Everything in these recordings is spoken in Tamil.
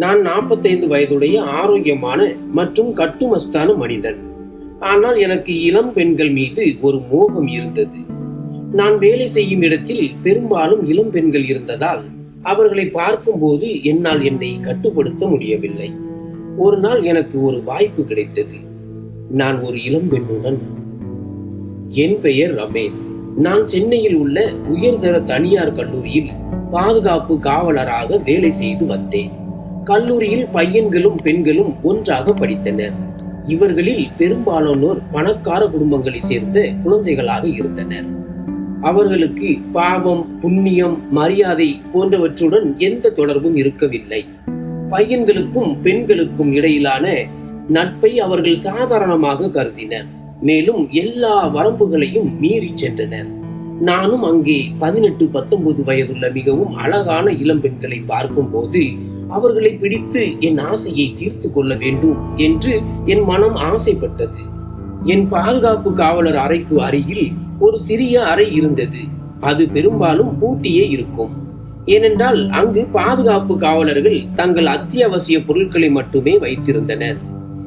நான் நாற்பத்தைந்து வயதுடைய ஆரோக்கியமான மற்றும் கட்டுமஸ்தான மனிதன். ஆனால் எனக்கு இளம் பெண்கள் மீது ஒரு மோகம் இருந்தது. நான் வேலை செய்யும் இடத்தில் பெரும்பாலும் இளம் பெண்கள் இருந்ததால் அவர்களை பார்க்கும்போது என்னால் என்னை கட்டுப்படுத்த முடியவில்லை. ஒரு நாள் எனக்கு ஒரு வாய்ப்பு கிடைத்தது. நான் ஒரு இளம் பெண்ணுடன் என் பெயர் ரமேஷ். நான் சென்னையில் உள்ள உயர்தர தனியார் கல்லூரியில் பாதுகாப்பு காவலராக வேலை செய்து வந்தேன். கல்லூரியில் பையன்களும் பெண்களும் ஒன்றாக படித்தனர். இவர்களில் பெரும்பாலானோர் பணக்கார குடும்பங்களை சேர்ந்த குழந்தைகளாக இருந்தனர். அவர்களுக்கு பாவம் புண்ணியம் மரியாதை போன்றவற்றுடன் எந்த தொடர்பும் இருக்கவில்லை. பையன்களுக்கும் பெண்களுக்கும் இடையிலான நட்பை அவர்கள் சாதாரணமாக கருதினர். மேலும் எல்லா வரம்புகளையும் மீறி சென்றனர். நானும் அங்கே பதினெட்டு பத்தொன்பது வயதுள்ள மிகவும் அழகான இளம்பெண்களை பார்க்கும் பார்க்கும்போது அவர்களை பிடித்து என் ஆசையை தீர்த்து கொள்ள வேண்டும் என்று என் மனம் ஆசைப்பட்டது. என் பாதுகாப்பு காவலர் அறைக்கு அருகில் ஒரு சிறிய அறை இருந்தது. அது பெரும்பாலும் பூட்டியே இருக்கும். ஏனென்றால் அங்கு பாதுகாப்பு காவலர்கள் தங்கள் அத்தியாவசிய பொருட்களை மட்டுமே வைத்திருந்தனர்.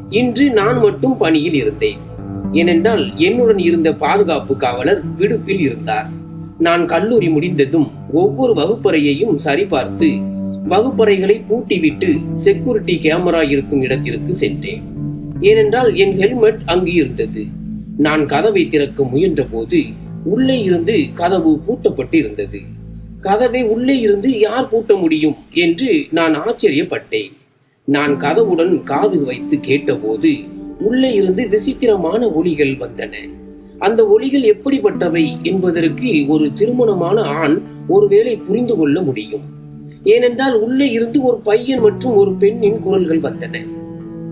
இன்று நான் மட்டும் பணியில் இருந்தேன். ஏனென்றால் என்னுடன் இருந்த பாதுகாப்பு காவலர் விடுப்பில் இருந்தார். நான் கல்லூரி முடிந்ததும் ஒவ்வொரு வகுப்பறையையும் சரிபார்த்து வகுப்பறைகளை பூட்டிவிட்டு செக்யூரிட்டி கேமரா இருக்கும் இடத்திற்கு சென்றேன். ஏனென்றால் என் ஹெல்மெட் அங்கு இருந்தது. நான் கதவை திறக்க முயன்ற போது உள்ளே இருந்து கதவு பூட்டப்பட்டு இருந்தது கதவை உள்ளே இருந்து யார் பூட்ட முடியும் என்று நான் ஆச்சரியப்பட்டேன். நான் கதவுடன் காது வைத்து கேட்டபோது உள்ளே இருந்து விசித்திரமான ஒலிகள் வந்தன. அந்த ஒலிகள் எப்படிப்பட்டவை என்பதற்கு ஒரு திருமணமான ஆண் ஒருவேளை புரிந்து கொள்ள முடியும். ஏனென்றால் உள்ளே இருந்து ஒரு பையன் மற்றும் ஒரு பெண்ணின் குரல்கள் வந்தன.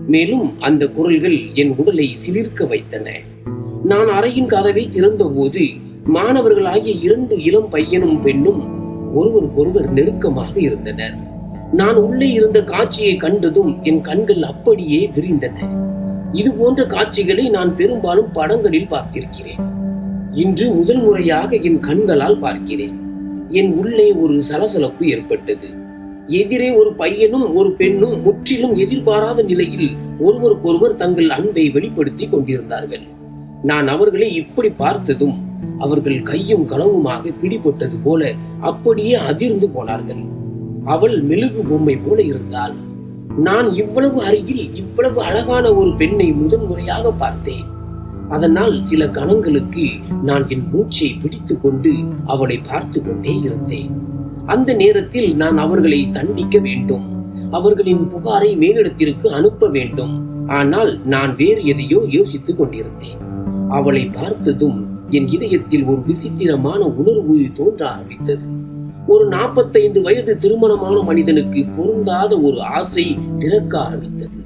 மேலும் அந்த குரல்கள் என் உடலை சிலிர்க்க வைத்தன. நான் அறையின் கதவை திறந்தபோது மாணவர்களாகிய இரண்டு இளம் பையனும் பெண்ணும் ஒருவருக்கொருவர் நெருக்கமாக இருந்தனர். நான் உள்ளே இருந்த காட்சியை கண்டதும் என் கண்கள் அப்படியே விரிந்தன. இது போன்ற காட்சிகளை நான் பெரும்பாலும் படங்களில் பார்த்திருக்கிறேன். இன்று முதல் முறையாக என் கண்களால் பார்க்கிறேன். என் உள்ளே ஒரு சலசலப்பு ஏற்பட்டது. எதிரே ஒரு பையனும் ஒரு பெண்ணும் முற்றிலும் எதிர்பாராத நிலையில் ஒருவருக்கொருவர் தங்கள் அன்பை வெளிப்படுத்தி கொண்டிருந்தார்கள். நான் அவர்களை இப்படி பார்த்ததும் அவர்கள் கையும் களவுமாக பிடிபட்டது போல அப்படியே அதிர்ந்து போனார்கள். அவள் மெழுகு பொம்மை போல இருந்தாள். நான் இவ்வளவு அருகில் இவ்வளவு அழகான ஒரு பெண்ணை முதன்முறையாக பார்த்தேன். அதனால் சில கணங்களுக்கு நான் என் மூச்சை பிடித்து கொண்டு அவளை பார்த்து கொண்டே இருந்தேன். அந்த நேரத்தில் நான் அவர்களை தண்டிக்க வேண்டும். அவர்களின் புகாரை மேலிடத்திற்கு அனுப்ப வேண்டும். ஆனால் நான் வேறு எதையோ யோசித்துக் கொண்டிருந்தேன். அவளை பார்த்ததும் என் இதயத்தில் ஒரு விசித்திரமான உணர்வு தோன்ற ஆரம்பித்தது. ஒரு நாற்பத்தைந்து வயது திருமணமான மனிதனுக்கு பொருந்தாத ஒரு ஆசை பிறக்க ஆரம்பித்தது.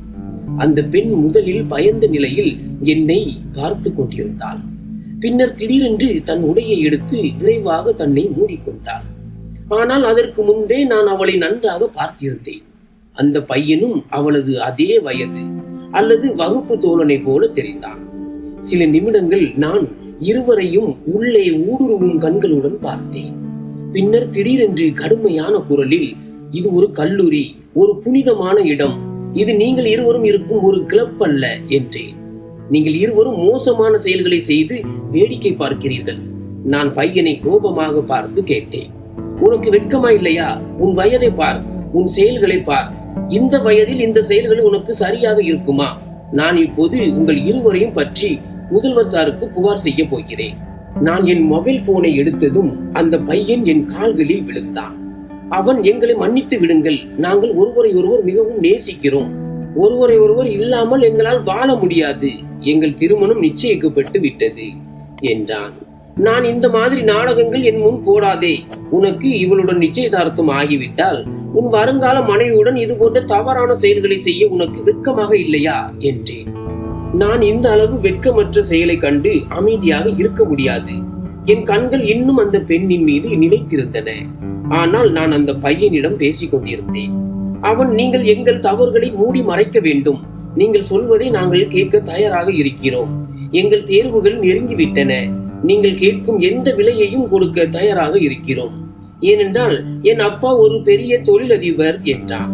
அந்த பெண் முதலில் பயந்த நிலையில் என்னை பார்த்து கொண்டிருந்தாள். பின்னர் திடீரென்று தன் உடையை எடுத்து விரைவாக தன்னை மூடிக்கொண்டாள். ஆனால் அதற்கு முன்பே நான் அவளை நன்றாக பார்த்திருந்தேன். அந்த பையனும் அவளது அதே வயது அல்லது வகுப்பு தோழனை போல தெரிந்தான். சில நிமிடங்கள் நான் இருவரையும் உள்ளே ஊடுருவும் கண்களுடன் பார்த்தேன். பின்னர் திடீரென்று கடுமையான குரலில் இது ஒரு கல்லூரி ஒரு புனிதமான இடம் இது நீங்கள் இருவரும் இருக்கும் ஒரு கிளப் அல்ல என்றேன். நீங்கள் இருவரும் மோசமான செயல்களை செய்து வேடிக்கை பார்க்கிறீர்கள். நான் பையனை கோபமாக பார்த்து கேட்டேன். உனக்கு வெட்கமா இல்லையா? உன் வயதை பார் உன் செயல்களை பார். இந்த வயதில் இந்த செயல்கள் உனக்கு சரியாக இருக்குமா? நான் இப்போது உங்கள் இருவரையும் பற்றி முதல்வர் சாருக்கு புகார் செய்ய போகிறேன். நான் என் மொபைல் போனை எடுத்ததும் அந்த பையன் என் கால்களில் விழுந்தான். அவன் எங்களை மன்னித்து விடுங்கள். நாங்கள் ஒருவரை ஒருவர் மிகவும் நேசிக்கிறோம். ஒருவரை ஒருவர் இல்லாமல் எங்களால் வாழ முடியாது. எங்கள் திருமணம் நிச்சயிக்கப்பட்டு விட்டது என்றான். நான் இந்த மாதிரி நாடகங்கள் என் முன் போடாதே. உனக்கு இவளுடன் நிச்சயதார்த்தம் ஆகிவிட்டால் உன் வருங்கால மனைவியுடன் இது போன்ற தவறான செயல்களை செய்ய உனக்கு வெட்கமாக இல்லையா? என்றேன். நான் இந்த அளவு வெட்கமற்ற செயலை கண்டு அமைதியாக இருக்க முடியாது. என் கண்கள் இன்னும் அந்த பெண்ணின் மீது நிலைத்திருந்தன. ஆனால் நான் அந்த பையனிடம் பேசிக் கொண்டிருந்தேன். அவன் நீங்கள் எங்கள் தவறுகளை மூடி மறைக்க வேண்டும். நீங்கள் சொல்வதை நாங்கள் கேட்க தயாராக இருக்கிறோம். எங்கள் தேர்வுகள் நெருங்கிவிட்டன. நீங்கள் கேட்கும் எந்த விலையையும் கொடுக்க தயாராக இருக்கிறோம். ஏனென்றால் என் அப்பா ஒரு பெரிய தொழிலதிபர் என்றான்.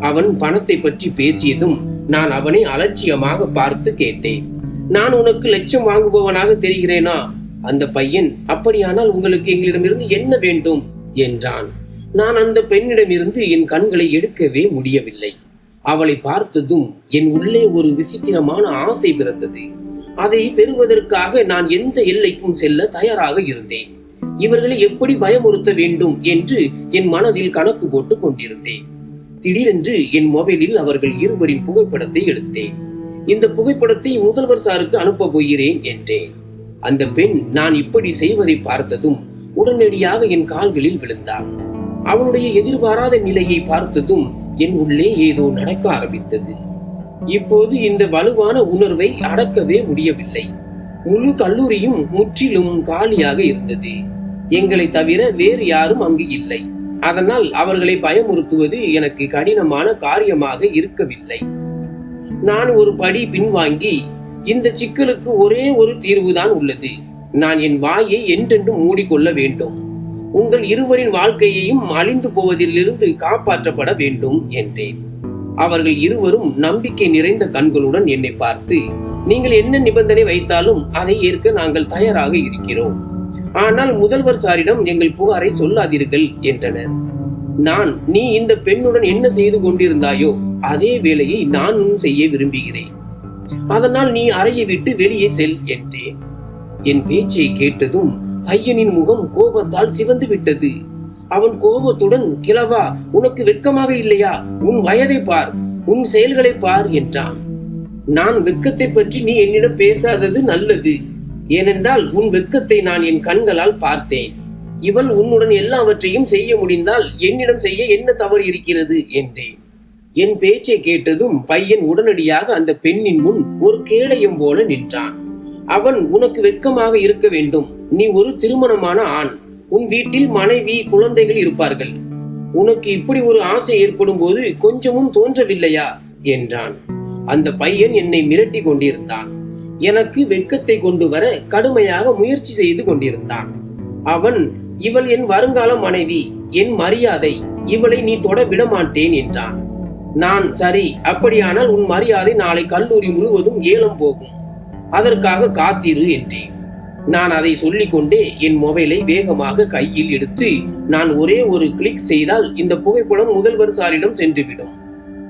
அவன் பணத்தை பற்றி பேசியதும் நான் அவனை அலட்சியமாக பார்த்து கேட்டேன். நான் உனக்கு லட்சம் வாங்குபவனாக தெரிகிறேனா? அந்த பையன் அப்படியானால் உங்களுக்கு எங்களிடமிருந்து என்ன வேண்டும்? என்றான். நான் அந்த பெண்ணிடமிருந்து என் கண்களை எடுக்கவே முடியவில்லை. அவளை பார்த்ததும் என் உள்ளே ஒரு விசித்திரமான ஆசை பிறந்தது. அதை பெறுவதற்காக நான் எந்த எல்லைக்கும் செல்ல தயாராக இருந்தேன். இவர்களை எப்படி பயமுறுத்த வேண்டும் என்று என் மனதில் கணக்கு போட்டு கொண்டிருந்தேன். திடீரென்று என் மொபைலில் அவர்கள் இருவரின் புகைப்படத்தை எடுத்தேன். இந்த புகைப்படத்தை முதல்வர் சாருக்கு அனுப்ப போகிறேன் என்றேன். அந்த பெண் நான் இப்படி செய்வதை பார்த்ததும் உடனடியாக என் கால்களில் விழுந்தான். அவனுடைய எதிர்பாராத நிலையை பார்த்ததும் என் உள்ளே ஏதோ நடக்க ஆரம்பித்தது. இப்போது இந்த வலுவான உணர்வை அடக்கவே முடியவில்லை. முழு கல்லூரியும் முற்றிலும் காலியாக இருந்தது. எங்களை தவிர வேறு யாரும் அங்கு இல்லை. அதனால் அவர்களை பயமுறுத்துவது எனக்கு கடினமான காரியமாக இருக்கவில்லை. நான் ஒரு படி பின்வாங்கி இந்த சிக்கலுக்கு ஒரே ஒரு தீர்வுதான் உள்ளது. நான் என் வாயை என்றென்றும் மூடிக்கொள்ள வேண்டும். உங்கள் இருவரின் வாழ்க்கையையும் அழிந்து போவதிலிருந்து காப்பாற்றப்பட வேண்டும் என்றேன். அவர்கள் இருவரும் நம்பிக்கை நிறைந்த கண்களுடன் என்னை பார்த்து நீங்கள் என்ன நிபந்தனை வைத்தாலும் அதை ஏற்க நாங்கள் தயாராக இருக்கிறோம். ஆனால் முதல்வர் சாரிடம் எங்கள் புகாரை சொல்லாதீர்கள் என்றனர். நான் நீ இந்த பெண்ணுடன் என்ன செய்து கொண்டிருந்தாயோ அதே வேலையை நானும் செய்ய விரும்புகிறேன். அதனால் நீ அறையை விட்டு வெளியே செல் என்றேன். என் பேச்சை கேட்டதும் பையனின் முகம் கோபத்தால் சிவந்து விட்டது. அவன் கோபத்துடன் கிழவா உனக்கு வெட்கமாக இல்லையா? உன் வயதை பார் உன் செயல்களை பார் என்றான். நான் வெட்கத்தை பற்றி நீ என்னிடம் பேசாதது நல்லது. ஏனென்றால் உன் வெட்கத்தை நான் என் கண்களால் பார்த்தேன். இவள் உன்னுடன் எல்லாவற்றையும் செய்ய முடிந்தால் என்னிடம் செய்ய என்ன தவறு இருக்கிறது? என்றேன். என் பேச்சை கேட்டதும் பையன் உடனடியாக அந்த பெண்ணின் முன் ஒரு கேடயம் போல நின்றான். அவன் உனக்கு வெட்கமாக இருக்க வேண்டும். நீ ஒரு திருமணமான ஆண். உன் வீட்டில் மனைவி குழந்தைகள் இருப்பார்கள். உனக்கு இப்படி ஒரு ஆசை ஏற்படும் போது கொஞ்சமும் தோன்றவில்லையா? என்றான். அந்த பையன் என்னை மிரட்டி கொண்டிருந்தான். எனக்கு வெட்கத்தை கொண்டு வர கடுமையாக முயற்சி செய்து கொண்டிருந்தான். அவன் இவள் என் வருங்கால மனைவி என் மரியாதை இவளை நீ தொட விட மாட்டேன் என்றான். நான் சரி அப்படியானால் உன் மரியாதை நாளை கல்லூரி முழுவதும் ஏலம் போகும். அதற்காக காத்திரு என்றேன். நான் அதை சொல்லிக்கொண்டே என் மொபைலை வேகமாக கையில் எடுத்து நான் ஒரே ஒரு கிளிக் செய்தால் இந்த புகைப்படம் முதல்வர் சாரிடம் சென்றுவிடும்.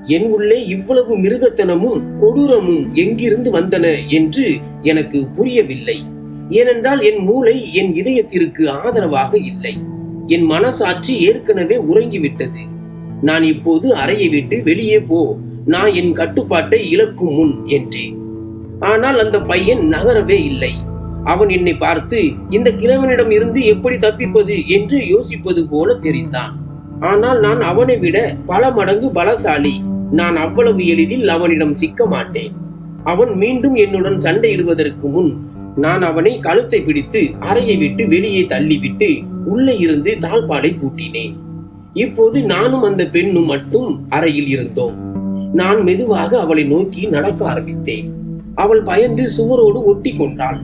என் உள்ளே இவ்வளவு மிருகத்தனமும் கொடூரமும் எங்கிருந்து வந்தன என்று எனக்கு புரியவில்லை. ஏனென்றால் என் மூளை என் இதயத்திற்கு ஆதரவாக இல்லை. என் மனசாட்சி ஏற்கனவே உறங்கிவிட்டது. நான் இப்போது அறையை விட்டு வெளியே போ நான் என் கட்டுப்பாட்டை இழக்கும் முன் என்றேன். ஆனால் அந்த பையன் நகரவே இல்லை. அவன் என்னை பார்த்து இந்த கிழவனிடம் இருந்து எப்படி தப்பிப்பது என்று யோசிப்பது போல தெரிந்தான். ஆனால் நான் அவனை விட பல மடங்கு பலசாலி. நான் அவ்வளவு எளிதில் அவனிடம் சிக்க மாட்டேன். அவன் மீண்டும் என்னுடன் சண்டையிடுவதற்கு முன் நான் அவனை கழுத்தை பிடித்து அறையை விட்டு வெளியே தள்ளிவிட்டு உள்ளே இருந்து தாழ்பாலை பூட்டினேன். இப்போது நானும் அந்த பெண்ணும் மட்டும் அறையில் இருந்தோம். நான் மெதுவாக அவளை நோக்கி நடக்க ஆரம்பித்தேன். அவள் பயந்து சுவரோடு ஒட்டி கொண்டாள்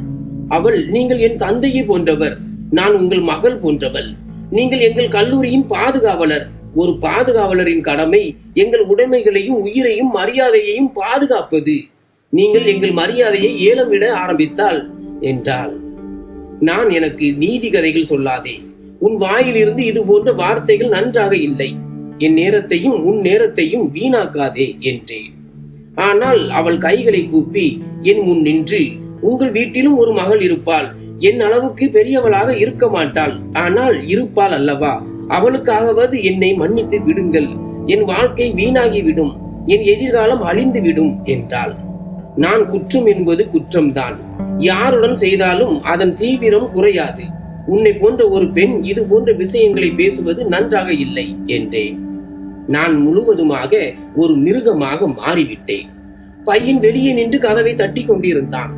அவள் நீங்கள் என் தந்தையை போன்றவர் நான் உங்கள் மகள் போன்றவள். நீங்கள் எங்கள் கல்லூரியின் பாதுகாவலர். ஒரு பாதுகாவலரின் கடமை எங்கள் உடைமைகளையும் உயிரையும் மரியாதையையும் பாதுகாப்பது. நீங்கள் எங்கள் மரியாதையை ஏலம் விட ஆரம்பித்தால் என்றாள். நான் எனக்கு நீதி கதைகள் சொல்லாதே. உன் வாயிலிருந்து இது போன்ற வார்த்தைகள் நன்றாக இல்லை. என் நேரத்தையும் உன் நேரத்தையும் வீணாக்காதே என்றேன். ஆனால் அவள் கைகளை கூப்பி என் முன் நின்று உங்கள் வீட்டிலும் ஒரு மகள் இருப்பாள். என் அளவுக்கு பெரியவளாக இருக்க மாட்டாள். ஆனால் இருப்பாள் அல்லவா? அவளுக்காகவது என்னை மன்னித்து விடுங்கள். என் வாழ்க்கை வீணாகிவிடும். என் எதிர்காலம் அழிந்து விடும் என்றாள். நான் குற்றம் என்பது குற்றம்தான். யாருடன் செய்தாலும் அதன் தீவிரம் குறையாது. உன்னை போன்ற ஒரு பெண் இது போன்ற விஷயங்களை பேசுவது நன்றாக இல்லை என்றேன். நான் முழுவதுமாக ஒரு மிருகமாக மாறிவிட்டேன். பையன் வெளியே நின்று கதவை தட்டி கொண்டிருந்தான்.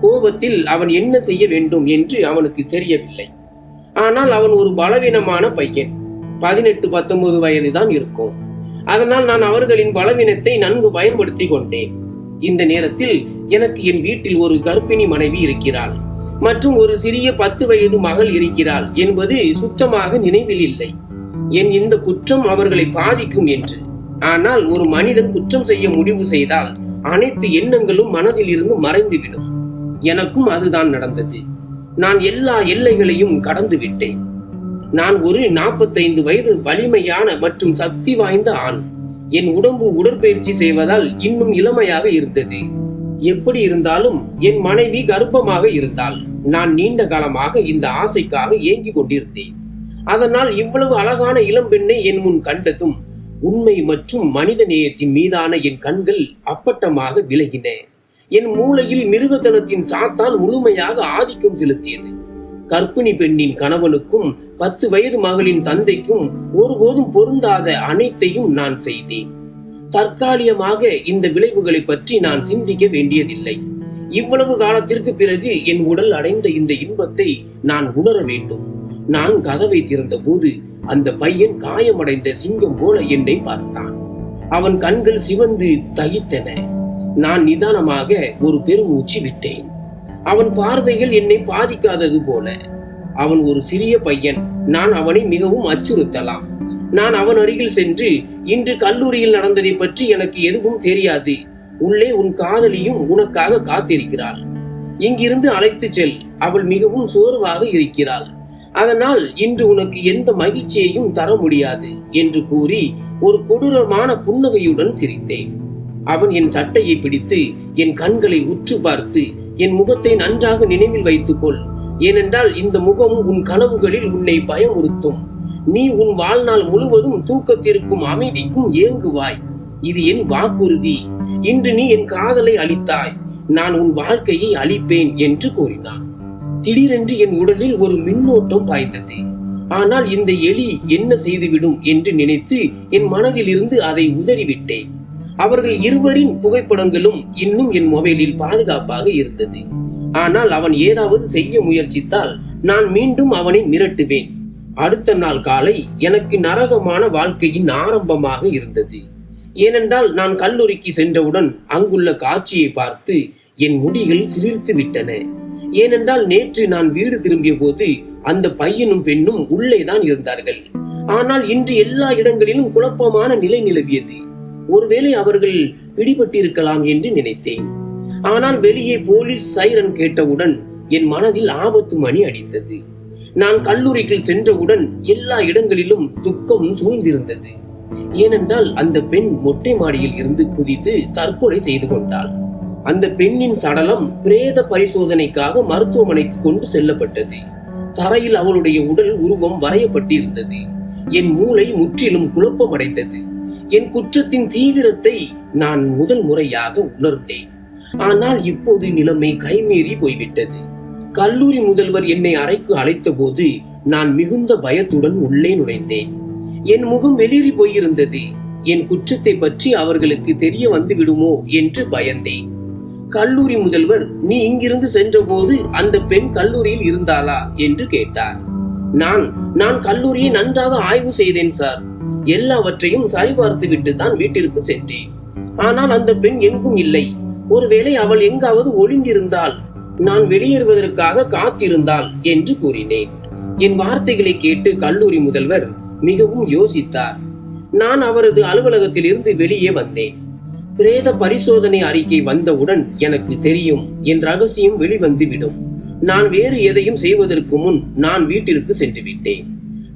கோபத்தில் அவன் என்ன செய்ய வேண்டும் என்று அவனுக்கு தெரியவில்லை. ஆனால் அவன் ஒரு பலவீனமான பையன். பதினெட்டு பத்தொன்பது வயது தான் இருக்கும். அதனால் நான் அவர்களின் பலவீனத்தை நன்கு பயன்படுத்தி கொண்டேன். இந்த நேரத்தில் எனக்கு என் வீட்டில் ஒரு கர்ப்பிணி மனைவி இருக்கிறாள். மற்றும் ஒரு சிறிய பத்து வயது மகள் இருக்கிறாள் என்பது சுத்தமாக நினைவில் இல்லை. என் இந்த குற்றம் அவர்களை பாதிக்கும் என்று. ஆனால் ஒரு மனிதன் குற்றம் செய்ய முடிவு செய்தால் அனைத்து எண்ணங்களும் மனதில் இருந்து மறைந்துவிடும். எனக்கும் அதுதான் நடந்தது. நான் எல்லா எல்லைகளையும் கடந்து விட்டேன். நான் ஒரு நாற்பத்தைந்து வயது வலிமையான மற்றும் சக்தி வாய்ந்த ஆண். என் உடம்பு உடற்பயிற்சி செய்வதால் இன்னும் இளமையாக இருந்தது. எப்படி இருந்தாலும் என் மனைவி கர்ப்பமாக இருந்தால் நான் நீண்ட காலமாக இந்த ஆசைக்காக ஏங்கிக் கொண்டிருந்தேன். அதனால் இவ்வளவு அழகான இளம்பெண்ணை என் முன் கண்டதும் உண்மை மற்றும் மனித நேயத்தின் மீதான என் கண்கள் அப்பட்டமாக விலகின. என் மூளையில் மிருகத்தனத்தின் சாத்தான் முழுமையாக ஆதிக்கம் செலுத்தியது. கர்ப்பிணி பெண்ணின் கணவனுக்கும் பத்து வயது மகளின் தந்தைக்கும் ஒருபோதும் பொருந்தாத அனைத்தையும் நான் செய்தேன். தற்காலிகமாக இந்த விளைவுகளை பற்றி நான் சிந்திக்க வேண்டியதில்லை. இவ்வளவு காலத்திற்கு பிறகு என் உடல் அடைந்த இந்த இன்பத்தை நான் உணர வேண்டும். நான் கதவை திறந்தபோது அந்த பையன் காயமடைந்த சிங்கம் போல என்னை பார்த்தான். அவன் கண்கள் சிவந்து தகித்தன. நான் நிதானமாக ஒரு பெருமூச்சு விட்டேன். அவன் பார்வைகள் என்னை பாதிக்காதது போல. அவன் ஒரு சிறிய பையன். நான் அவனை மிகவும் அச்சுறுத்தலாம். நான் அவன் அருகில் சென்று இன்று கல்லூரியில் நடந்ததை பற்றி எனக்கு எதுவும் தெரியாது. உள்ளே உன் காதலியும் உனக்காக காத்திருக்கிறாள். இங்கிருந்து அழைத்துச் செல். அவள் மிகவும் சோர்வாக இருக்கிறாள். அதனால் இன்று உனக்கு எந்த மகிழ்ச்சியையும் தர முடியாது என்று கூறி ஒரு கொடூரமான புன்னகையுடன் சிரித்தேன். அவன் என் சட்டையை பிடித்து என் கண்களை உற்று பார்த்து என் முகத்தை நன்றாக நினைவில் வைத்துக்கொள். ஏனென்றால் இந்த முகம் உன் கனவுகளில் உன்னை பயமுறுத்தும். நீ உன் வாழ்நாள் முழுவதும் தூக்கத்திற்கும் அமைதிக்கும் ஏங்குவாய். இது என் வாக்குறுதி. இன்று நீ என் காதலை அளித்தாய் நான் உன் வாழ்க்கையை அளிப்பேன் என்று கூறினான். திடீரென்று என் உடலில் ஒரு மின்னோட்டம் பாய்ந்தது. ஆனால் இந்த எலி என்ன செய்துவிடும் என்று நினைத்து என் மனதிலிருந்து அதை உதறிவிட்டேன். அவர்கள் இருவரின் புகைப்படங்களும் இன்னும் என் மொபைலில் பாதுகாப்பாக இருந்தது. ஆனால் அவன் ஏதாவது செய்ய முயற்சித்தால் நான் மீண்டும் அவனை மிரட்டுவேன். அடுத்த நாள் காலை எனக்கு நரகமான வாழ்க்கையின் ஆரம்பமாக இருந்தது. ஏனென்றால் நான் கல்லூரிக்கு சென்றவுடன் அங்குள்ள காட்சியை பார்த்து என் முடிகள் சிலிர்த்து விட்டன ஏனென்றால் நேற்று நான் வீடு திரும்பிய போது அந்த பையனும் பெண்ணும் உள்ளே தான் இருந்தார்கள். ஆனால் இன்று எல்லா இடங்களிலும் குழப்பமான நிலை நிலவியது. ஒருவேளை அவர்கள் பிடிபட்டிருக்கலாம் என்று நினைத்தேன். ஆனால் வெளியே போலீஸ் சைரன் கேட்டவுடன் என் மனதில் ஆபத்து மணி அடித்தது. நான் கல்லூரிக்கு சென்றவுடன் எல்லா இடங்களிலும் துக்கம் சூழ்ந்திருந்தது. ஏனென்றால் அந்த பெண் மொட்டை மாடியில் இருந்து குதித்து தற்கொலை செய்து கொண்டாள். அந்த பெண்ணின் சடலம் பிரேத பரிசோதனைக்காக மருத்துவமனைக்கு கொண்டு செல்லப்பட்டது. தரையில் அவளுடைய உடல் உருவம் வரையப்பட்டிருந்தது. என் மூளை முற்றிலும் குழப்பமடைந்தது. என் குற்றத்தின் தீவிரத்தை நான் முதல் முறையாக உணர்ந்தேன். ஆனால் இப்போது நிலைமை கைமீறி போய்விட்டது. கல்லூரி முதல்வர் என்னை அறைக்கு அழைத்த போது நான் மிகுந்த பயத்துடன் உள்ளே நுழைந்தேன். என் முகம் வெளிரி போயிருந்தது. என் குற்றத்தை பற்றி அவர்களுக்கு தெரிய வந்துவிடுமோ என்று பயந்தேன். கல்லூரி முதல்வர் நீ இங்கிருந்து சென்றபோது அந்த பெண் கல்லூரியில் இருந்தாளா? என்று கேட்டார். நான் நான் கல்லூரியை நன்றாக ஆய்வு செய்தேன் சார். எல்லாவற்றையும் சரிபார்த்து விட்டு தான் வீட்டிற்கு சென்றேன். ஆனால் அந்த பெண் எங்கும் இல்லை. ஒருவேளை அவள் எங்காவது ஒளிந்திருந்தால் நான் வெளியேறுவதற்காக காத்திருந்தாள் என்று கூறினேன். என் வார்த்தைகளை கேட்டு கல்லூரி முதல்வர் மிகவும் யோசித்தார். நான் அவரது அலுவலகத்தில் இருந்து வெளியே வந்தேன். பிரேத பரிசோதனை அறிக்கை வந்தவுடன் எனக்கு தெரியும் என் ரகசியம் வெளிவந்துவிடும். நான் வேறு எதையும் செய்வதற்கு முன் நான் வீட்டிற்கு சென்று விட்டேன்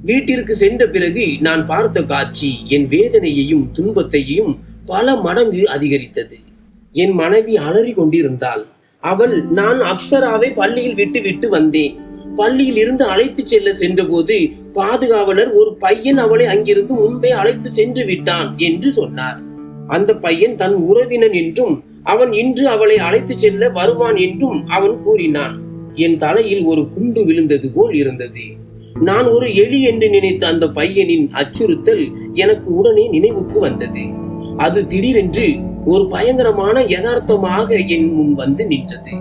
வீட்டிற்கு சென்ற பிறகு நான் பார்த்த காட்சி என் வேதனையையும் துன்பத்தையும் பல மடங்கு அதிகரித்தது. என் மனைவி அலறி கொண்டிருந்தாள். அவள் நான் அப்சராவை பள்ளியில் விட்டு விட்டு வந்தேன். பள்ளியில் இருந்து அழைத்து செல்ல சென்றபோது பாதுகாவலர் ஒரு பையன் அவளை அங்கிருந்து முன்பே அழைத்து சென்று விட்டான் என்று சொன்னார். அந்த பையன் தன் உறவினன் என்றும் அவன் இன்று அவளை அழைத்து செல்ல வருவான் என்றும் அவன் கூறினான். என் தலையில் ஒரு குண்டு விழுந்தது போல் இருந்தது. நான் ஒரு எலி என்று நினைத்த அந்த பையனின் அச்சுறுத்தல் எனக்கு உடனே நினைவுக்கு வந்தது. அது திடீரென்று ஒரு பயங்கரமான யதார்த்தமாக என் முன் வந்து நின்றது.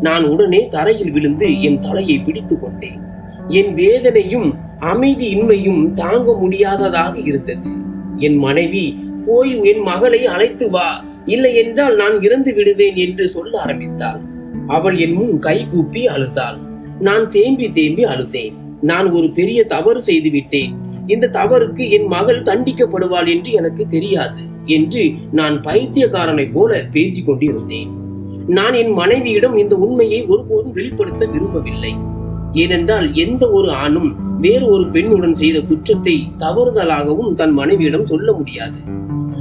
நான் உடனே தரையில் விழுந்து என் தலையை பிடித்து கொண்டேன். என் வேதனையும் அமைதியின்மையும் தாங்க முடியாததாக இருந்தது. என் மனைவி போய் என் மகளை அழைத்து வா. இல்லை என்றால் நான் இறந்து விடுவேன் என்று சொல்ல ஆரம்பித்தாள். அவள் என் முன் கை கூப்பி அழுதாள். நான் தேம்பி தேம்பி அழுதேன். நான் ஒரு பெரிய தவறு செய்து விட்டேன். இந்த தவறுக்கு என் மகள் தண்டிக்கப்படுவாள் என்று எனக்கு தெரியாது என்று நான் பைத்தியக்காரனை போல பேசிக் கொண்டிருந்தேன். நான் என் மனைவியிடம் இந்த உண்மையை ஒருபோதும் வெளிப்படுத்த விரும்பவில்லை. ஏனென்றால் எந்த ஒரு ஆணும் வேறு ஒரு பெண்ணுடன் செய்த குற்றத்தை தவறுதலாகவும் தன் மனைவியிடம் சொல்ல முடியாது.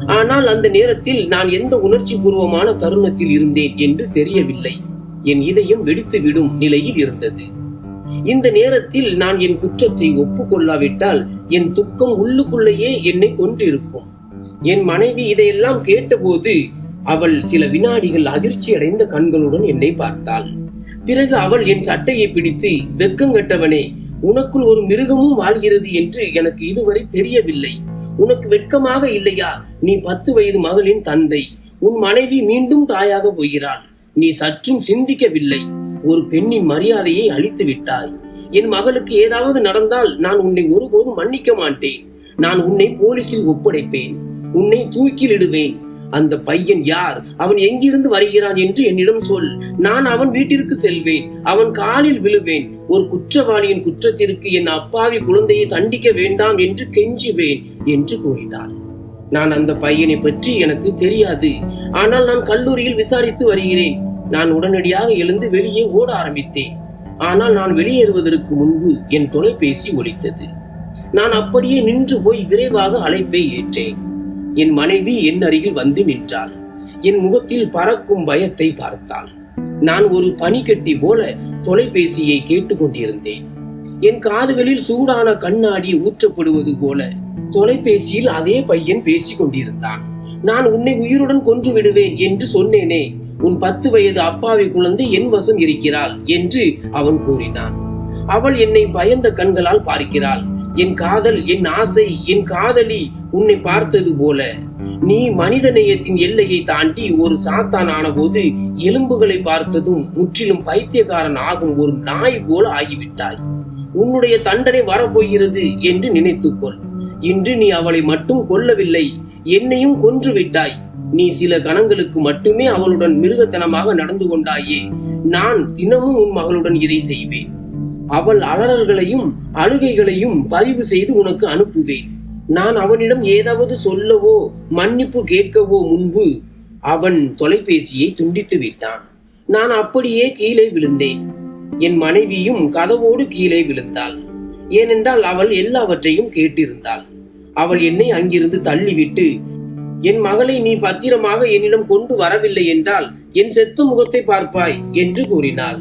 ஆனால் அந்த நேரத்தில் நான் எந்த உணர்ச்சி பூர்வமான தருணத்தில் இருந்தேன் என்று தெரியவில்லை. என் இதயம் வெடித்து விடும் நிலையில் இருந்தது. இந்த நேரத்தில் நான் என் குற்றத்தை ஒப்புக்கொள்ளாவிட்டால் என் துக்கம் உள்ளுக்குள்ளேயே என்னை கொன்றிருக்கும். என் மனைவி இதையெல்லாம் கேட்டபோது அவள் சில வினாடிகள் அதிர்ச்சி அடைந்த கண்களுடன் என்னை பார்த்தாள். பிறகு அவள் என் சட்டையை பிடித்து வெக்கங்கட்டவனே உனக்குள் ஒரு மிருகமும் வாழ்கிறது என்று எனக்கு இதுவரை தெரியவில்லை. உனக்கு வெட்கமாக இல்லையா? நீ பத்து வயது மகளின் தந்தை. உன் மனைவி மீண்டும் தாயாக போகிறாள். நீ சற்றும் சிந்திக்கவில்லை. ஒரு பெண்ணின் மரியாதையை அழித்து விட்டாய். என் மகளுக்கு ஏதாவது நடந்தால் நான் உன்னை ஒருபோதும் மன்னிக்க மாட்டேன். நான் உன்னை போலீசில் ஒப்படைப்பேன். உன்னை தூக்கிலிடுவேன் அந்த பையன் யார்? அவன் எங்கிருந்து வருகிறான் என்று என்னிடம் சொல். நான் அவன் வீட்டிற்கு செல்வேன். அவன் காலில் விழுவேன். ஒரு குற்றவாளியின் குற்றத்திற்கு என் அப்பாவி குழந்தையை தண்டிக்க வேண்டாம் என்று கெஞ்சுவேன். என்று கூறினார். நான் அந்த பையனை பற்றி எனக்கு தெரியாது. ஆனால் நான் கல்லூரியில் விசாரித்து வருகிறேன். நான் உடனடியாக எழுந்து வெளியே ஓட ஆரம்பித்தேன். ஆனால் நான் வெளியேறுவதற்கு முன்பு என் தொலைபேசி ஒலித்தது. நான் அப்படியே நின்று போய் விரைவாக அழைப்பை ஏற்றேன். என் மனைவி என் அருகில் வந்து நின்றாள். என் முகத்தில் பறக்கும் பயத்தை பார்த்தாள். நான் ஒரு பனிக்கட்டி போல தொலைபேசியை கேட்டுக்கொண்டிருந்தேன். என் காதுகளில் சூடான கண்ணாடி ஊற்றப்படுவது போல தொலைபேசியில் அதே பையன் பேசிக் கொண்டிருந்தான். நான் உன்னை உயிருடன் கொன்று விடுவேன் என்று சொன்னேனே உன் பத்து வயது அப்பாவி குழந்தை என் வசம் இருக்கிறாள் என்று அவன் கூறினான். அவள் என்னை பயந்த கண்களால் பார்க்கிறாள். என் காதல் என் ஆசை என் காதலி உன்னை பார்த்தது போல. நீ மனித நேயத்தின் எல்லையை தாண்டி ஒரு சாத்தான் ஆனபோது எலும்புகளை பார்த்ததும் முற்றிலும் பைத்தியக்காரன் ஆகும் ஒரு நாய் போல ஆகிவிட்டாய். உன்னுடைய தண்டனை வரப்போகிறது என்று நினைத்துக்கொள். இன்று நீ அவளை மட்டும் கொல்லவில்லை என்னையும் கொன்று விட்டாய் நீ சில கணங்களுக்கு மட்டுமே அவளுடன் மிருகத்தனமாக நடந்து கொண்டாயே நான் தினமும் உன் மகளுடன் இதை செய்வேன். அவள் அலறல்களையும் அழுகைகளையும் பதிவு செய்து உனக்கு அனுப்புவேன். நான் அவனிடம் ஏதாவது சொல்லவோ மன்னிப்பு கேட்கவோ முன்பு அவன் தொலைபேசியை துண்டித்து விட்டான். நான் அப்படியே கீழே விழுந்தேன். என் மனைவியும் கதவோடு கீழே விழுந்தாள். ஏனென்றால் அவள் எல்லாவற்றையும் கேட்டிருந்தாள். அவள் என்னை அங்கிருந்து தள்ளிவிட்டு என் மகளை நீ பத்திரமாக என்னிடம் கொண்டு வரவில்லை என்றால் என் செத்த முகத்தை பார்ப்பாய் என்று கூறினாள்.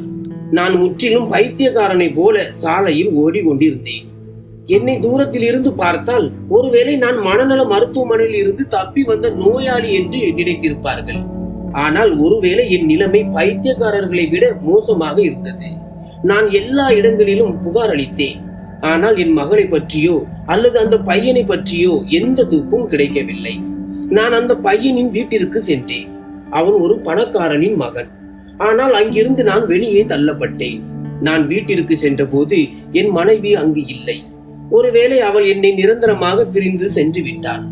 நான் முற்றிலும் பைத்தியக்காரனை போல சாலையில் ஓடிக்கொண்டிருந்தேன். என்னை தூரத்தில் இருந்து பார்த்தால் ஒருவேளை நான் மனநல மருத்துவமனையில் இருந்து தப்பி வந்த நோயாளி என்று நினைத்திருப்பார்கள். ஆனால் ஒருவேளை என் நிலைமை பைத்தியக்காரர்களை விட மோசமாக இருந்தது. நான் எல்லா இடங்களிலும் புகார் அளித்தேன். ஆனால் என் மகளை பற்றியோ அல்லது அந்த பையனை பற்றியோ எந்த துப்பும் கிடைக்கவில்லை. நான் அந்த பையனின் வீட்டிற்கு சென்றேன். அவன் ஒரு பணக்காரனின் மகன். ஆனால் அங்கிருந்து நான் வெளியே தள்ளப்பட்டேன். நான் வீட்டிற்கு சென்றபோது என் மனைவி அங்கு இல்லை. ஒருவேளை அவள் என்னை நிரந்தரமாக பிரிந்து சென்று விட்டாள்.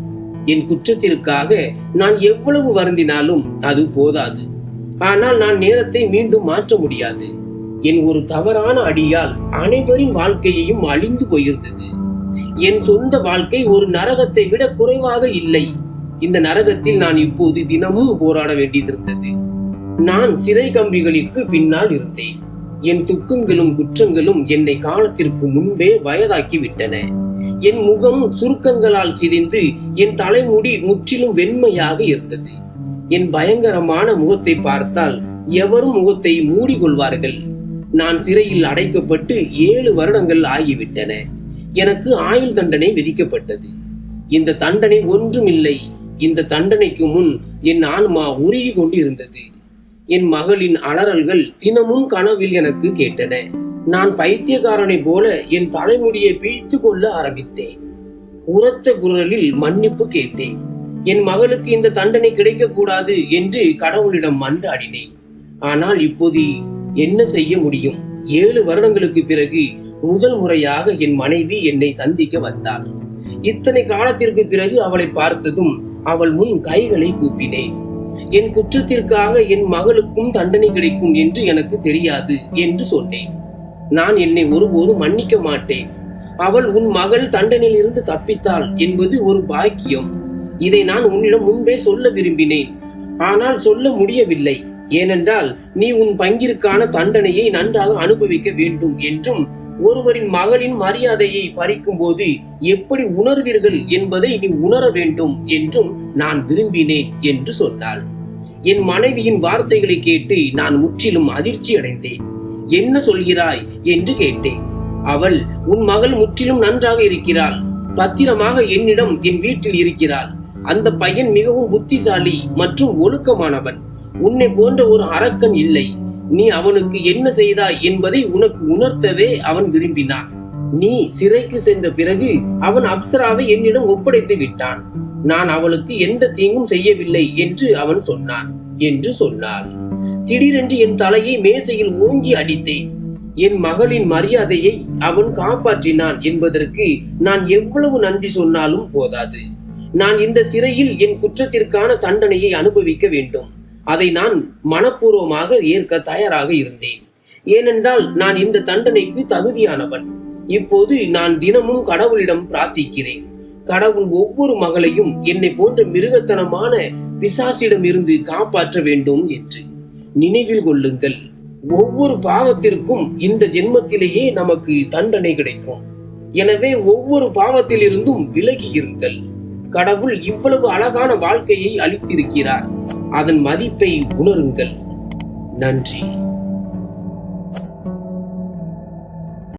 என் குற்றத்திற்காக நான் எவ்வளவு வருந்தினாலும் அது போதாது. ஆனால் நான் நேரத்தை மீண்டும் மாற்ற முடியாது. என் ஒரு தவறான அடியால் அனைவரின் வாழ்க்கையையும் அழிந்து போயிருந்தது. என் சொந்த வாழ்க்கை ஒரு நரகத்தை விட குறைவாக இல்லை. இந்த நரகத்தில் நான் இப்போது தினமும் போராட வேண்டியிருந்தது. நான் சிறை கம்பிகளுக்கு பின்னால் இருந்தேன். என் துக்கங்களும் குற்றங்களும் என்னை காலத்திற்கு முன்பே வயதாக்கி விட்டன. என் முகம் சுருக்கங்களால் சிதைந்து என் தலைமுடி முற்றிலும் வெண்மையாக இருந்தது. என் பயங்கரமான முகத்தை பார்த்தால் எவரும் முகத்தை மூடிக்கொள்வார்கள். நான் சிறையில் அடைக்கப்பட்டு ஏழு வருடங்கள் ஆகிவிட்டன. எனக்கு ஆயுள் தண்டனை விதிக்கப்பட்டது. இந்த தண்டனை ஒன்றுமில்லை இந்த தண்டனைக்கு முன் என் ஆன்மா உருகி கொண்டு இருந்தது என் மகளின் அலறல்கள் தினமும் கனவில் எனக்கு கேட்டன. நான் பைத்தியக்காரனை போல என் தலைமுடியை பிய்த்து கொள்ள ஆரம்பித்தேன். உரத்த குரலில் மன்னிப்பு கேட்டேன். என் மகளுக்கு இந்த தண்டனை கிடைக்கக்கூடாது என்று கடவுளிடம் மன்றாடினேன். ஆனால் இப்போது என்ன செய்ய முடியும்? ஏழு வருடங்களுக்கு பிறகு முதல் முறையாக என் மனைவி என்னை சந்திக்க வந்தாள். இத்தனை காலத்திற்கு பிறகு அவளை பார்த்ததும் அவள் முன் கைகளை கூப்பினேன். என் குற்றத்திற்காக என் மகளுக்கும் தண்டனை கிடைக்கும் என்று எனக்கு தெரியாது என்று சொன்னேன். நான் என்னை ஒருபோதும் மன்னிக்க மாட்டேன். அவள் உன் மகள் தண்டனையில் இருந்து தப்பித்தாள் என்பது ஒரு பாக்கியம். இதை நான் உன்னிடம் முன்பே சொல்ல விரும்பினேன். ஆனால் சொல்ல முடியவில்லை. ஏனென்றால் நீ உன் பங்கிற்கான தண்டனையை நன்றாக அனுபவிக்க வேண்டும் என்றும் ஒருவரின் மகளின் மரியாதையை பறிக்கும் போது எப்படி உணர்வீர்கள் என்பதை நீ உணர வேண்டும் என்றும் நான் விரும்பினேன் என்று சொன்னாள். என் மனைவியின் வார்த்தைகளை கேட்டு நான் முற்றிலும் அதிர்ச்சி அடைந்தேன். என்ன சொல்கிறாய்? என்று கேட்டேன். அவள் உன் மகள் முற்றிலும் நன்றாக இருக்கிறாள். பத்திரமாக என்னிடம் என் வீட்டில் இருக்கிறாள். அந்த பையன் மிகவும் புத்திசாலி மற்றும் ஒழுக்கமானவன். உன்னை போன்ற ஒரு அரக்கன் இல்லை. நீ அவனுக்கு என்ன செய்தாய் என்பதை உனக்கு உணர்த்தவே அவன் விரும்பினான். நீ சிறைக்கு சென்ற பிறகு அவன் அப்சராவை என்னிடம் ஒப்படைத்து விட்டான். நான் அவளுக்கு எந்த தீங்கும் செய்யவில்லை என்று அவன் சொன்னான் என்று சொன்னாள். திடீரென்று என் தலையை மேசையில் ஓங்கி அடித்தேன். என் மகளின் மரியாதையை அவன் காப்பாற்றினான் என்பதற்கு நான் எவ்வளவு நன்றி சொன்னாலும் போதாது. நான் இந்த சிறையில் என் குற்றத்திற்கான தண்டனையை அனுபவிக்க வேண்டும். அதை நான் மனப்பூர்வமாக ஏற்க தயாராக இருந்தேன். ஏனென்றால் நான் இந்த தண்டனைக்கு தகுதியானவன். இப்போது நான் தினமும் கடவுளிடம் பிரார்த்திக்கிறேன். கடவுள் ஒவ்வொரு மகளையும் என்னை போன்ற மிருகத்தனமான பிசாசிடம் இருந்து காப்பாற்ற வேண்டும் என்று. நினைவில் கொள்ளுங்கள் ஒவ்வொரு பாவத்திற்கும் இந்த ஜென்மத்திலேயே நமக்கு தண்டனை கிடைக்கும். எனவே ஒவ்வொரு பாவத்திலிருந்தும் விலகி இருங்கள். கடவுள் இவ்வளவு அழகான வாழ்க்கையை அளித்திருக்கிறார். அதன் மதிப்பை உணருங்கள். நன்றி.